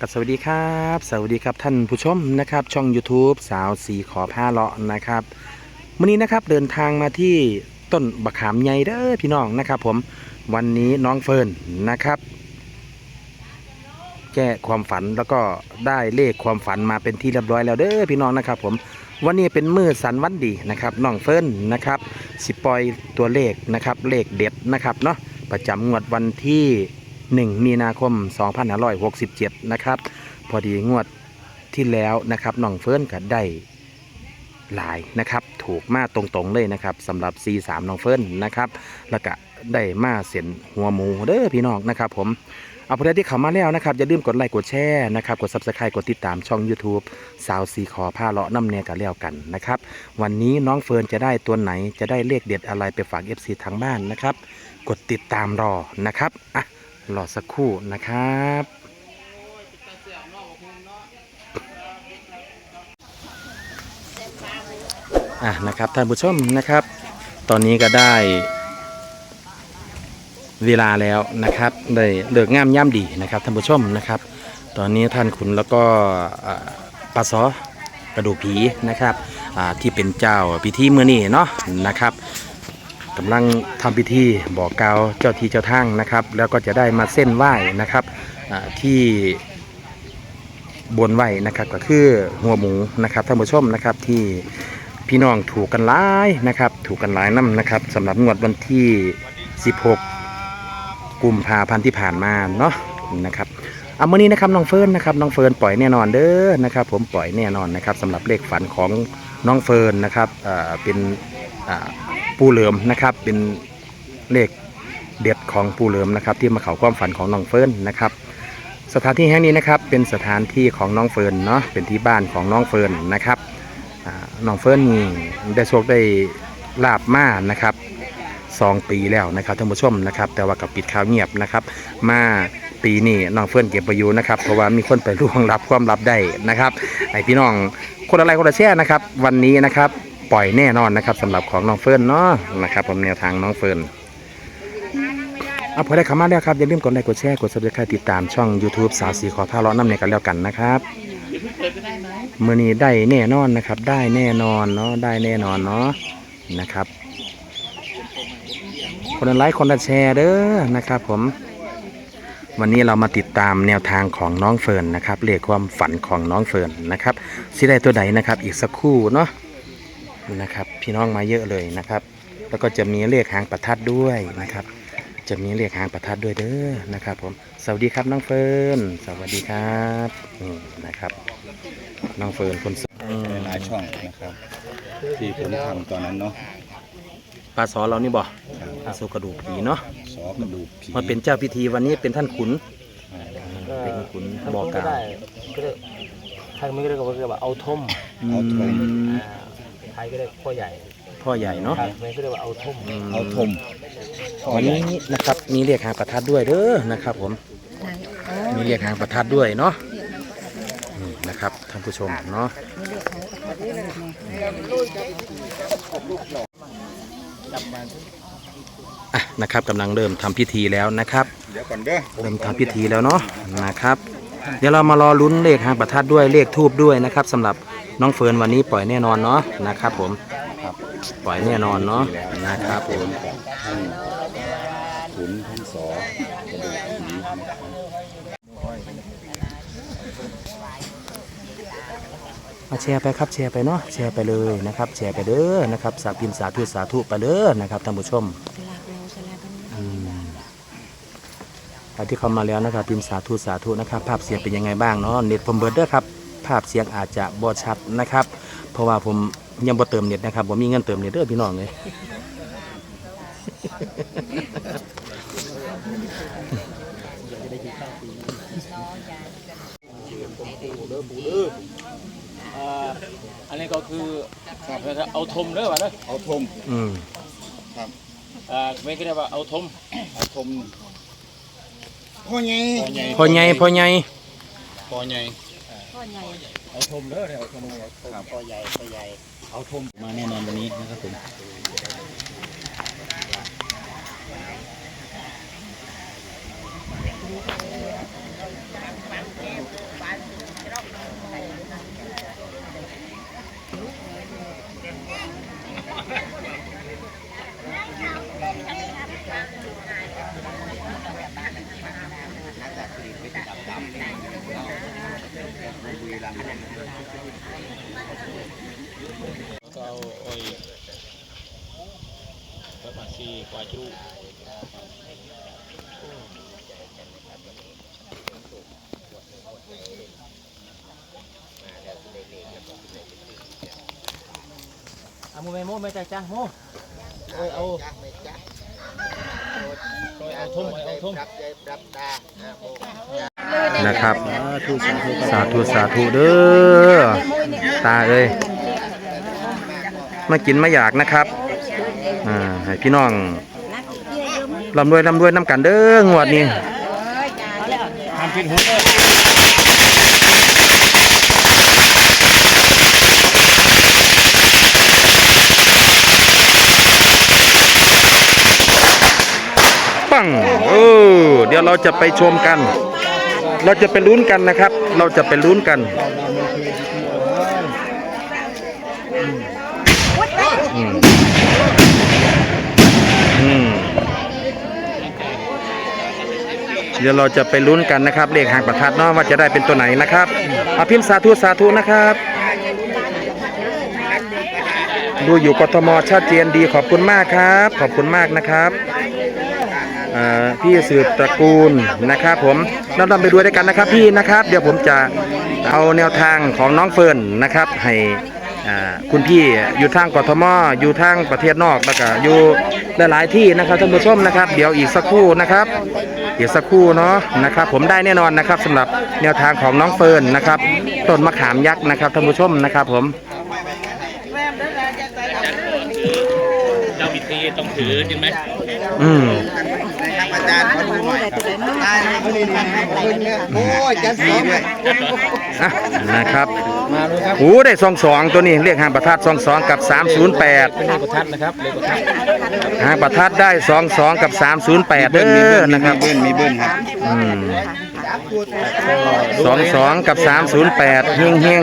กับสวัสดีครับ สวัสดีครับท่านผู้ชมนะครับ ช่อง YouTube สาวสีขอผ้าเลาะนะครับวันนี้นะครับเดินทางมาที่ต้นบะขามใหญ่เด้อพี่น้องนะครับ ผมวันนี้น้องเฟิร์นนะครับ แก้ความฝันแล้วก็ได้เลขความฝันมาเป็นที่เรียบร้อยแล้วเด้อพี่น้องนะครับ ผมวันนี้เป็นมือสันวันดีนะครับน้องเฟิร์นนะครับสิปอยตัวเลขนะครับเลขเด็ดนะครับเนาะประจำงวดวันที่ 1 มีนาคม 2567 นะครับ พอดีงวดที่แล้วนะครับน้องเฟิร์นก็ได้หลายนะครับ ถูกมาตรงๆเลยนะครับสำหรับ C3 น้องเฟิร์นนะครับ แล้วก็ได้มาเส้นหัวหมูเด้อพี่น้องนะครับ ผมเอาประเด็นที่เข้ามาแล้วนะครับอย่าลืมกดไลค์กดแชร์นะครับกด subscribe กดติดตามช่อง YouTube สาวสีขอผ้าเลาะน้ำเนียกันแล้วกันนะครับ วันนี้น้องเฟิร์นจะได้ตัวไหนจะได้เลขเด็ดอะไรไปฝาก FC ทางบ้านนะครับ กดติดตามรอนะครับอะ รอสักครู่นะครับ อะนะครับท่านผู้ชมนะครับ ตอนนี้ก็ได้เวลาแล้วนะครับ ได้เลิกงามย่ำดีนะครับท่านผู้ชมนะครับ ตอนนี้ท่านขุนแล้วก็ปลาซอกระดูกผีนะครับที่เป็นเจ้าพิธีเมื่อนี้เนาะนะครับ กำลังทำพิธีบอกกล่าวเจ้าที่เจ้าทางนะครับ แล้วก็จะได้มาเส้นไหว้นะครับที่บนไหว้นะครับก็คือหัวหมูนะครับท่านผู้ชมนะครับที่พี่น้องถูกกันหลายนะครับ ถูกกันหลายน้ำนะครับสำหรับงวดวันที่ 16 กุมภาพันธ์ที่ผ่านมาเนาะนะครับเอามื่อนี้นะครับน้องเฟิร์นนะครับน้องเฟิร์นปล่อยแน่นอนเด้อนะครับผมปล่อยแน่นอนนะครับสำหรับเลขฝันของน้องเฟิร์นนะครับเอ่อเป็นอ่า ปูเหลิมนะครับ เป็นเลขเด็ดของปูเหลิมนะครับ ที่มาเขาความฝันของน้องเฟิร์นนะครับ สถานที่แห่งนี้นะครับ เป็นสถานที่ของน้องเฟิร์นเนาะเป็นที่บ้านของน้องเฟิร์นนะครับน้องเฟิร์นได้โชคได้ลาบมานะครับสองปีแล้วนะครับท่านผู้ชมนะครับ แต่ว่ากับปิดข่าวเงียบนะครับ มาปีนี้น้องเฟิร์นเก็บประยูนะครับเพราะว่ามีคนไปล่วงรับความลับได้นะครับไอพี่น้องคนอะไรคนละแช่นะครับ วันนี้นะครับ ล่อยแน่นอนนะครับสำหรับของน้องเฟิร์นเนาะนะครับผมแนวทางน้องเฟิร์นเอาพอได้คำมาแล้วครับอย่าลืมกดไลค์กดแชร์กดซับสไครต์ติดตามช่อง YouTube สาวสีขอผ้าล้อนน้ำในกันแล้วกันนะครับเมื่อนี้ได้แน่นอนนะครับ ได้แน่นอนเนาะได้แน่นอนเนาะนะครับ คนไลค์คนแชร์เด้อนะครับ ผม วันนี้เรามาติดตามแนวทางของน้องเฟิร์นนะครับเลขความฝันของน้องเฟิร์นนะครับสิได้ตัวใดนะครับ อีกสักครู่เนาะ นะครับพี่น้องมาเยอะเลยนะครับ แล้วก็จะมีเลขหางประทัดด้วยนะครับ จะมีเลขหางประทัดด้วยเด้อนะครับผมสวัสดีครับน้องเฟิร์นสวัสดีครับอืมนะครับ น้องเฟิร์นคนสวยอืมหลายช่องนะครับ ที่ผมทำตอนนั้นเนาะปลาสอเรานี่บ่ครับปลาโซกระดูกผีเนาะสอกระดูกผีมาเป็นเจ้าพิธีวันนี้เป็นท่านขุนอ่าเป็นขุนทางบอกคนกก็ล่าวได้ก็ได้ทางนี้ก็เรียกว่าเรียกว่าเอาทมเอาทมอืมอ่า ไทยก็เรียกพ่อใหญ่พ่อใหญ่เนาะทางนี้ก็เรียกว่าเอาทมเอาทมวันนี้นะครับมีเรียกหางประทัดด้วยเด้อนะครับ ผมมีเรียกหางประทัดด้วยเนาะนี่นะครับท่านผู้ชมเนาะอะนะครับกำลังเริ่มทำพิธีแล้วนะครับ เดี๋ยวก่อนเด้อเริ่มทำพิธีแล้วเนาะนะครับ เดี๋ยวเรามารอลุ้นเลขหางประทัดด้วยเลขทูบด้วยนะครับสำหรับ น้องเฟิร์นวันนี้ปล่อยแน่นอนเนาะนะครับผมปล่อยแน่นอนเนาะนะครับผมท่นขุนท่านสอกระดูกผีมาแชร์ไปครับแชร์ไปเนาะแชร์ไปเลยนะครับ แชร์ไปเด้อนะครับสาพิมสาธุสาธุไปเด้อนะครับท่านผู้ชมอืมใครที่เข้ามาแล้วนะครับพิมพ์สาธุสาธุนะครับ ภาพเสียงเป็นยังไงบ้างเนาะเน็ตผมเบิร์ดเด้อครับ ภาพเสียงอาจจะบอชัดนะครับ เพราะว่าผมยังบ่เติมเน็ตนะครับผมมีเงินเติมเน็ตเด้อพี่น้องเลยอันนี้ก็คือเอาทมเด้อวะเด้อเอาทมอืมอ่าไม่ก็เรียกว่าเอาทมเอาทมพ่อใหญ่พ่อใหญ่พ่อใหญ่พ่อใหญ่ เอาทมเด้อเอาทมครับพ่อใหญ่พ่อใหญ่ เอาทมมาแน่นอนวันนี้นะครับผม เก็เอาโอ้ยประมาณสี่กว่าจุ เอาโมเมโมไม่ใจจ้างโมโอ้ยเอาโอ้ยเอาทุ่มเอาทุ่มนะครับ สาธุสาธุเด้อตาเอ้ยมากินมาอยากนะครับอ่าให้พี่น้องลำรวยลำรวยน้ำกันเด้องวดนี้ทำผิดหัวเลย ปังเอ เดี๋ยวเราจะไปชมกัน เราจะไปลุ้นกันนะครับ เราจะไปลุ้นกันอืมอืมเดี๋ยวเราจะไปลุ้นกันนะครับเลขหางประทัดเนาะว่าจะได้เป็นตัวไหนนะครับอาพิมพ์สาธุสาธุนะครับ ดูอยู่กทมชัดเจนดีขอบคุณมากครับ ขอบคุณมากนะครับ พี่สืบตระกูลนะครับผมเราดำไปด้วยด้วยกันนะครับพี่นะครับ เดี๋ยวผมจะเอาแนวทางของน้องเฟิร์นนะครับ ให้อ่าคุณพี่อยู่ทางกทมอยู่ทางประเทศนอกแล้วก็อยู่หลายๆที่นะครับท่านผู้ชมนะครับ เดี๋ยวอีกสักครู่นะครับอีกสักครู่เนาะนะครับผมได้แน่นอนนะครับสำหรับแนวทางของน้องเฟิร์นนะครับต้นมะขามยักษ์นะครับท่านผู้ชมนะครับผมเจ้าบิดตีต้องถือจริงไหมอืมอา จารย์ขอดูหน่อยครับตายนี่นี่นี่โอ้ยจันสีด้วยอะนะครับมาเลยครับโอ้ได้สองสองตัวนี้เรียกหางประทัดสองสองกับสามศูนย์แปดเป็นเลขประทัดนะครับเลขประทัดหางประทัดได้สองสองกับสามศูนย์แปดเด้อนะครับเบิ้ลมีเบิ้ลครับอืมสองสองกับสามศูนย์แปดเฮงเฮง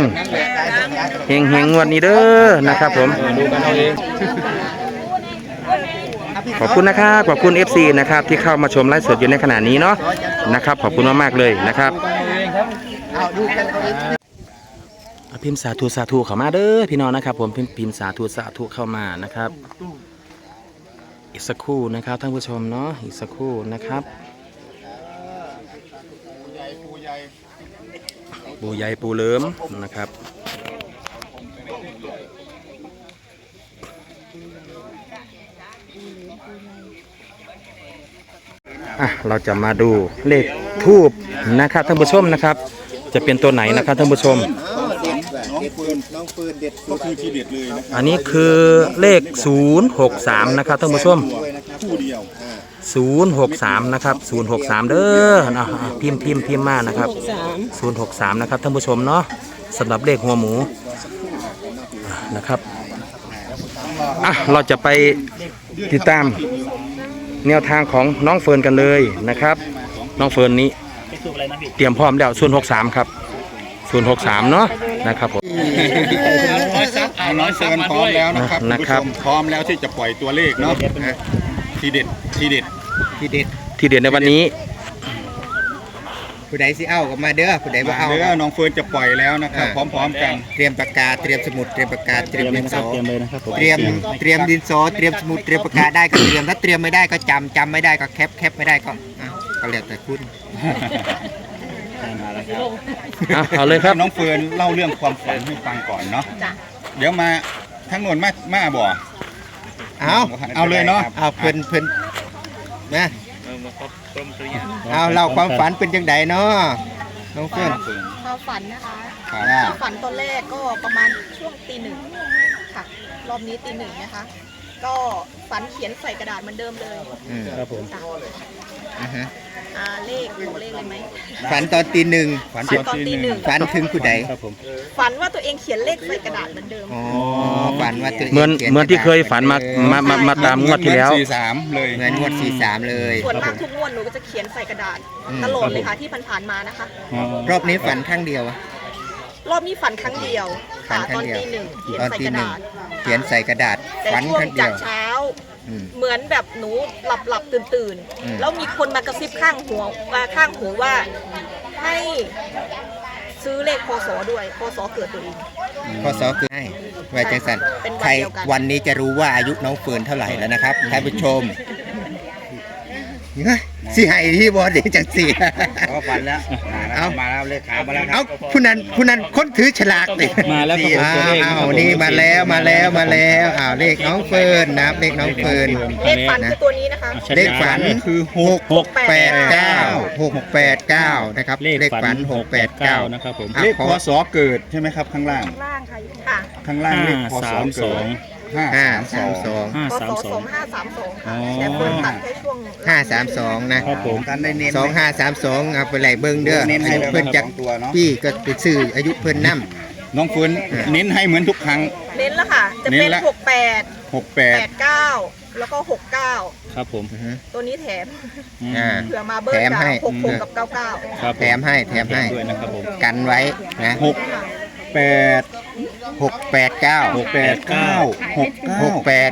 เฮงเฮงงวดนี้เด้อนะครับผมดูกันเอาเอง ขอบคุณนะครับ ขอบคุณ FC นะครับที่เข้ามาชมไลฟ์สดอยู่ในขณะนี้เนาะนะครับ ขอบคุณมากๆเลยนะครับเอาพิมพ์สาธุสาธุเข้ามาเด้อพี่น้องนะครับ ผมพิมพ์พิมพ์สาธุสาธุเข้ามานะครับ อีกสักครู่นะครับท่านผู้ชมเนาะอีกสักครู่นะครับปูใหญ่ปูเลิมนะครับ อะเราจะมาดูเลขทูบนะครับท่านผู้ชมนะครับ จะเป็นตัวไหนนะครับท่านผู้ชม น้องปืนน้องปืนเด็ดก็คือที่เด็ดเลยนะอันนี้คือเลข 063 นะครับท่านผู้ชม คู่เดียว063 นะครับ 063 เด้ออะอะพิมพ์พิมพ์พิมพ์มานะครับ063 นะครับท่านผู้ชมเนาะสำหรับเลขหัวหมูอะนะครับอะเราจะไปติดตาม แนวทางของน้องเฟิร์นกันเลยนะครับ น้องเฟิร์นนี้เตรียมพร้อมแล้ว063 ครับ063 เนาะนะครับผมร้อยซับเอาร้อยซับเฟิร์นมาพร้อด้มวยแล้วนะครับนะคุณผู้ครัชบ มพร้อมแล้วที่จะปล่อยตัวเลขเนาะทีเด็ดทีเด็ดพี่เด็ด ที่เด็ดในวันนี้ ผู้ใดสิเอาก็มาเด้อผู้ใดบ่มาเอาเด้อน้องเฟิร์นจะปล่อยแล้วนะครับ พร้อมๆกันเตรียมปากกาเตรียมสมุดเตรียมปากกาเตรียมดินสอเตรียมเลยนะครับเตรียมเตรียมดินสอเตรียมสมุดเตรียมปากกาได้ก็เตรียมถ้าเตรียมไม่ได้ก็จำจำไม่ได้ก็แคปแคปไม่ได้ก็อะก็แล้วแต่คุณอะเอาเลยครับน้องเฟิร์นเล่าเรื่องความฝันให้ฟังก่อนเนาะเดี๋ยวมาทั้งนวนมามาบ่เอาเอาเลยเนาะเอาเพิ่นเพิ่นนะเออ มาครบกรมสุริยะเอาเล่าความฝันเป็นจังไดเนาะน้องเฟิร์นความฝันนะคะครับอ่าฝันตอนแรกก็ประมาณช่วงตีหนึ่งค่ะ รอบนี้ตีหนึ่งนะคะ ก็ฝันเขียนใส่กระดาษเหมือนเดิมเลยอืมครับผมจ้ะอ่าฮะอ่าเลขบอกเลขเลยไหม ฝันตอนตีหนึ่งฝันตอนตีหนึ่ง ฝันถึงผู้ใดฝันว่าตัวเองเขียนเลขใส่กระดาษเหมือนเดิม อ๋อฝันว่าตัวงเหมือนขียเหมือนที่เคยฝันมามามามาตามงวดที่แล้ว สี่สามเลยเหมือนงวดสี่สามเลยส่วนมากทุกงวดหนูก็จะเขียนใส่กระดาษอืมตลอดเลยค่ะที่ผ่านๆมานะคะรอบนี้ฝันครั้งเดียวอะ รอบนี้ฝันครั้งเดียวฝัค่ะนครั้ตองนเดียว ตีหนึ่งเขียนตอนใส่ตีกระหนึ่งดาษ เขียนใส่กระดาษ แต่ฝันช่วคงรั้งเดีจายกวเช้า อืมเหมือนแบบหนูหลับหลับตื่นตื่นๆ อืม แล้วมีคนมากระซิบข้างหัวอ่าข้างหูว่าให้ซื้อเลขพศด้วยพศเกิดตัวเองพอสอคือให้ไว้จังสันเป็นวันใครเดียวกัน วันนี้จะรู้ว่าอายุน้องเฟิร์นเท่าไหร่แล้วนะครับท่านผู้ชมเฮ้ย สิให้ที่บอดีจังสิก็ฟันแล้ว เอา มาแล้วเลขามาแล้วครัเอาบผู้นั้นผู้นั้นคนถือฉลากดิมาแล้วครับผมอ้าตัววเลขอ้าวนี่มาแล้วมาแล้วมาแล้วอ้าวเลขน้องเฟิร์นนะครับเลขน้องเฟิร์น เลขฝันคือตัวนี้นะคะ เลขฝันคือหกหกแปดเก้าหกแปดเก้านะครับเลขฝันหกแปดเก้า689 นะครับผมอะเลขขอพศเกิดใช่ไหมครับข้างล่างล่างค่ะค่ะ ข้างล่างเลขพศสามสเกิอดง ห้าห้าสาสามมสสอองงห้าพศสามสสอองงห้าสามสองอ๋อแต่เพิ่นตัดแค่ช่วงห้าสามสองนะครับผมกันได้เน้นสองห้าสามสองเอาไปไหลเบิ้งเด้อเน้นอาให้ยุแล้วเพิ่นนะคจัรับกสองตัวเนาะพี่ก็ไปซื้ออายุเพิ่นนํน้องเฟิร์นเน้นให้เหมือนทุกครั้ง เน้นแล้วค่ะ จะเน้เป็นนละ หกแปดหกแปแปดดเก้าแล้วก็หกเก้าครับผมตัวนี้แถมอ่า เผื่อมาเบิ้ลแถมกัให้ หกหกกับเก้าเก้าครับแถมให้แถมให้ ด้วยนะครับผมกันไว้นะหก แปดหกแปดเก้าหกแปดเก้าหกเก้าหกแปด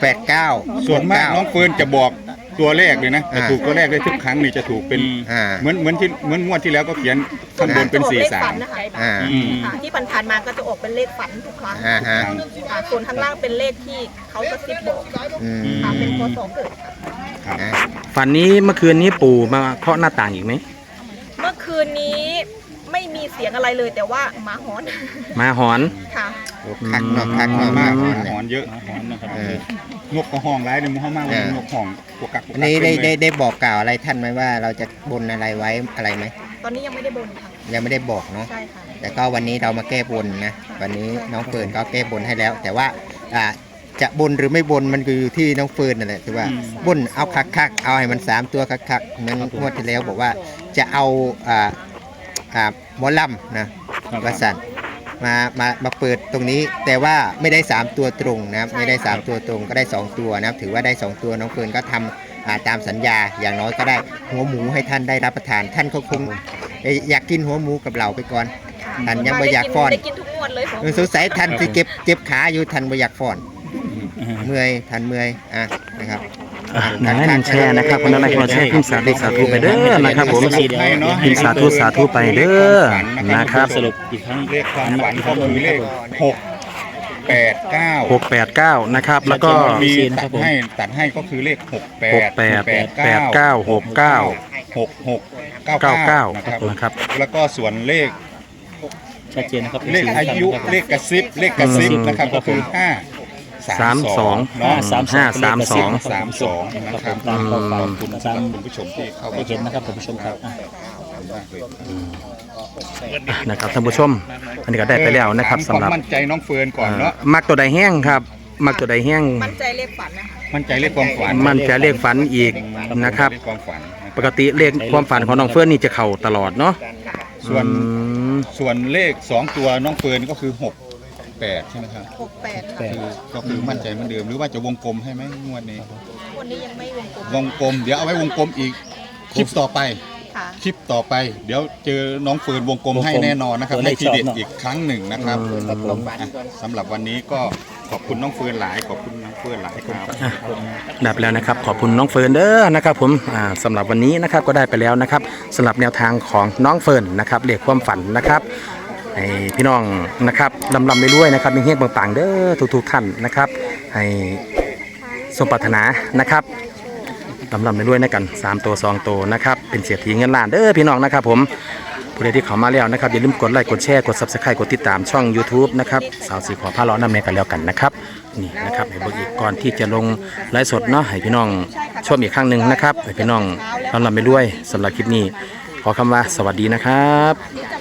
แปดเก้าส่วนมากน้องเฟิร์นจะบอกตัวเลขเลยนะจะอ่าถูกตัวเลขได้ทุกครั้งนี่จะถูกเป็นอ่าเหมือนเหมือนที่เหมือนงวดที่แล้วก็เขียนข้างบนเป็นจะออกสี่เลขสาฝัมนนะคะอ่าอืมค่ะที่ผ่านๆมาก็จะออกเป็นเลขฝันทุกครั้งอ่าฮะค่ะส่วนข้างล่างเป็นเลขที่เขาจะซิบบอกอืมค่ะเป็นพศเกิดค่ะอะฝันนี้เมื่อคืนนี้ปู่มาเคาะหน้าต่างอีกไหม เมื่อคืนนี้ไม่มี เสียงอะไรเลย แต่ว่าหมาหอนมาหอน ค่ะ คักเนาะคักมาเนาะมากมาหอนเยอะหอนนะครับเออ นกกระห้องร้ายในมุฮัมมัดเออนกห้องปวกกักปวกอันกักนี้ได้เต็มเลยได้ได้บอกกล่าวอะไรท่านไหมว่าเราจะบนอะไรไว้อะไรไหมตอนนี้ยังไม่ได้บนค่ะ ยังไม่ได้บอกเนาะ ใช่ค่ะ แต่ก็วันนี้เรามาแก้บนนะวันนี้น้องเฟิร์นก็แก้บนให้แล้ว แต่ว่าอ่าจะบนหรือไม่บนมันก็อยู่ที่น้องเฟิร์นนั่นแหละคือว่าบนเอาคักคักๆเอาให้มันสามตัวคักคักๆเหมือนงวดที่แล้วบอกว่าจะเอาอ่า อ่าหมอลำนะวสันมามามาเปิดตรงนี้ แต่ว่าไม่ได้สามตัวตรงนะครับ ไม่ได้สามตัวตรงก็ได้สองตัวนะครับ ถือว่าได้สองตัวน้องเฟิร์นก็ทำอ่าตามสัญญาอย่างน้อยก็ได้หัวหมูให้ท่านได้รับประทาน ท่านก็คงเอ่ออยากกินหัวหมูกับเราไปก่อนท่านยังบ่อยากฟ้อนได้กินทุกงวดเลยผมเออสงสัยทันที่เก็บเจ็บขาอยู่ทันบ่อยากฟ้อน เมื่อยทันเมื่อยอะนะครับอะ หนึ่งให้หนึ่งแชร์นะครับคนละไลค์คนละแชร์พิมพ์สาธุสาธุไปเด้อนะครับผมให้เนาะพิมพ์สาธุสาธุไปเด้อนะครับสรุปอีกครั้งเลขความฝันก็คือเลขหกแปดเก้าหกแปดเก้านะครับแล้วก็มีตัดให้ตัดให้ก็คือเลขหกแปหดกแปดแปดเก้าหกเก้าหกหกเก้าเก้าเก้านะครับนะครับแล้วก็ส่วนเลขชัดเจนนะครับเลขอายุเลขกระซิบเลขกระซิบนะครับก็คือห้า สามสองเนาะสามห้าสามสอง สามสองนะครับตามข้อความขอบคุณตามคุณผู้ชมที่เข้าได้มาเห็นนะครับคุณผู้ชมครับอะมากเลยนะครับท่านผู้ชม อันนี้ก็ได้ไปแล้วนะครับถามสำหรับความมั่นใจน้องเฟิร์นก่อนเนาะเอ่อมักตัวใดแห้งครับมักตัวใดแห้งมั่นใจเลขฝันนะคะ มั่นใจเลขความฝันมันจะเลขฝันอีกนะครับเลขความฝันนะปกติเลขความฝันของน้องเฟิร์นนี่จะเข้าตลอดเนาะส่วน อืมส่วนเลขสองตัวน้องเฟิร์นก็คือหก แปดใช่ไหมครับหกแปดแปค่ะดคือก็คือมั่นใจเหมือนเดิมหรือว่าจะวงกลมให้ไหมงวดนี้ วันนี้ยังไม่วงกลมวงกลมเดี๋ยวเอาไว้วงกลมอีกคลิปต่อไป ค่ะ คลิปต่อไป เดี๋ยวเจอน้องเฟิร์นวงกลมให้แน่นอนนะครับให้ทีเด็ดอีกครั้งหนึ่งนะครับอะสำหรับวันนี้ก็ขอบคุณน้องเฟิร์นหลาย ขอบคุณน้องเฟิร์นหลายครับได้ไปแล้วนะครับขอบคุณน้องเฟิร์นเด้อนะครับผมอ่าสำหรับวันนี้นะครับก็ได้ไปแล้วนะครับสำหรับแนวทางของน้องเฟิร์นนะครับเลขความฝันนะครับ ให้พี่น้องนะครับลำลำไปด้วยนะครับมีเฮงปังๆเด้อทุกๆท่านนะครับ ให้สมปรารถนานะครับลำลำไปด้วยนะกัน 3 ตัว 2 ตัวนะครับ เป็นเสียทีเงินล้านเด้อพี่น้องนะครับผมผู้ใดที่เข้ามาแล้วนะครับอย่าลืมกดไลค์กดแชร์กด subscribe กดติดตามช่อง YouTube นะครับสาวสีขอผ้าล้อน้ำเนกันแล้วกันนะครับนี่นะครับให้เบิกอีกก่อนที่จะลงไลฟ์สดเนาะให้พี่น้องชมอีกครั้งหนึ่งนะครับให้พี่น้องลำลำไปด้วยสำหรับคลิปนี้ ขอคำว่าสวัสดีนะครับ